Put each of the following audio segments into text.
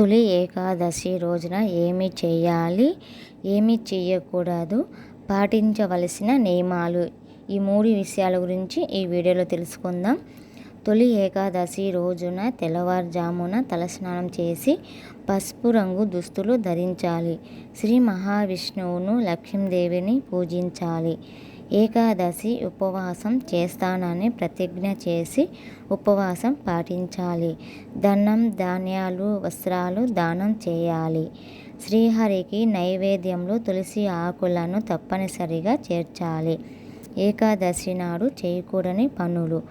తొలి ఏకాదశి రోజున ఏమి చేయాలి? ఏమి చేయకూడదు పాటించవలసిన నియమాలు. ఈ మూడు విషయాల గురించి ఈ వీడియోలో తెలుసుకుందాం. తొలి ఏకాదశి రోజున తెల్లవారుజామున తలస్నానం చేసి పసుపు రంగు దుస్తులు ధరించాలి. శ్రీ మహావిష్ణువును లక్ష్మీదేవిని పూజించాలి. ఏకాదశి ఉపవాసం చేస్తానని ప్రతిజ్ఞ చేసి ఉపవాసం పాటించాలి. ధనం ధాన్యాలు వస్త్రాలు దానం చేయాలి. శ్రీహరికి నైవేద్యంలో తులసి ఆకులను తప్పనిసరిగా చేర్చాలి. ఏకాదశి నాడు చేయకూడని పనులు.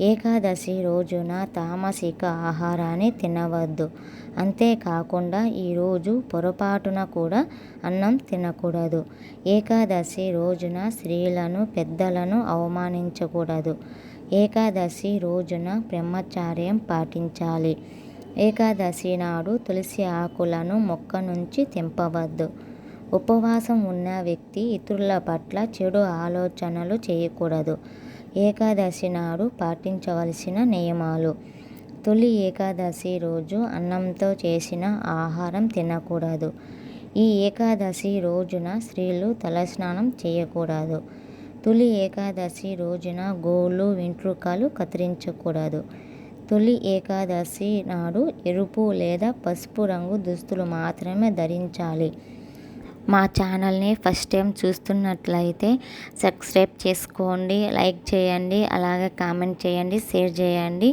ఏకాదశి రోజున తామసిక ఆహారాన్ని తినవద్దు. అంతేకాకుండా ఈరోజు పొరపాటున కూడా అన్నం తినకూడదు. ఏకాదశి రోజున స్త్రీలను పెద్దలను అవమానించకూడదు. ఏకాదశి రోజున బ్రహ్మచార్యం పాటించాలి. ఏకాదశి నాడు తులసి ఆకులను మొక్క నుంచి తెంపవద్దు. ఉపవాసం ఉన్న వ్యక్తి ఇతరుల పట్ల చెడు ఆలోచనలు చేయకూడదు. ఏకాదశి నాడు పాటించవలసిన నియమాలు. తొలి ఏకాదశి రోజు అన్నంతో చేసిన ఆహారం తినకూడదు. ఈ ఏకాదశి రోజున స్త్రీలు తలస్నానం చేయకూడదు. తొలి ఏకాదశి రోజున గోళ్ళు వెంట్రుకలు కత్తిరించకూడదు. తొలి ఏకాదశి నాడు ఎరుపు లేదా పసుపు రంగు దుస్తులు మాత్రమే ధరించాలి. మా ఛానల్ని ఫస్ట్ టైం చూస్తున్నట్లయితే సబ్స్క్రైబ్ చేసుకోండి లైక్ చేయండి అలాగే కామెంట్ చేయండి షేర్ చేయండి.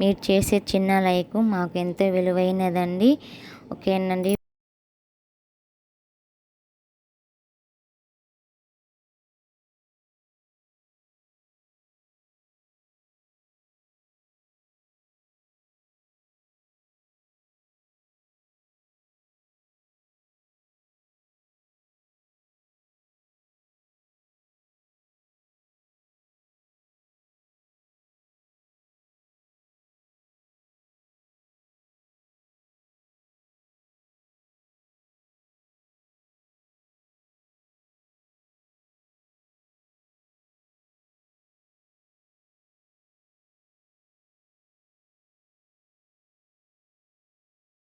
మీరు చేసే చిన్న లైక్ మాకు ఎంతో విలువైనదండి. ఓకేనండి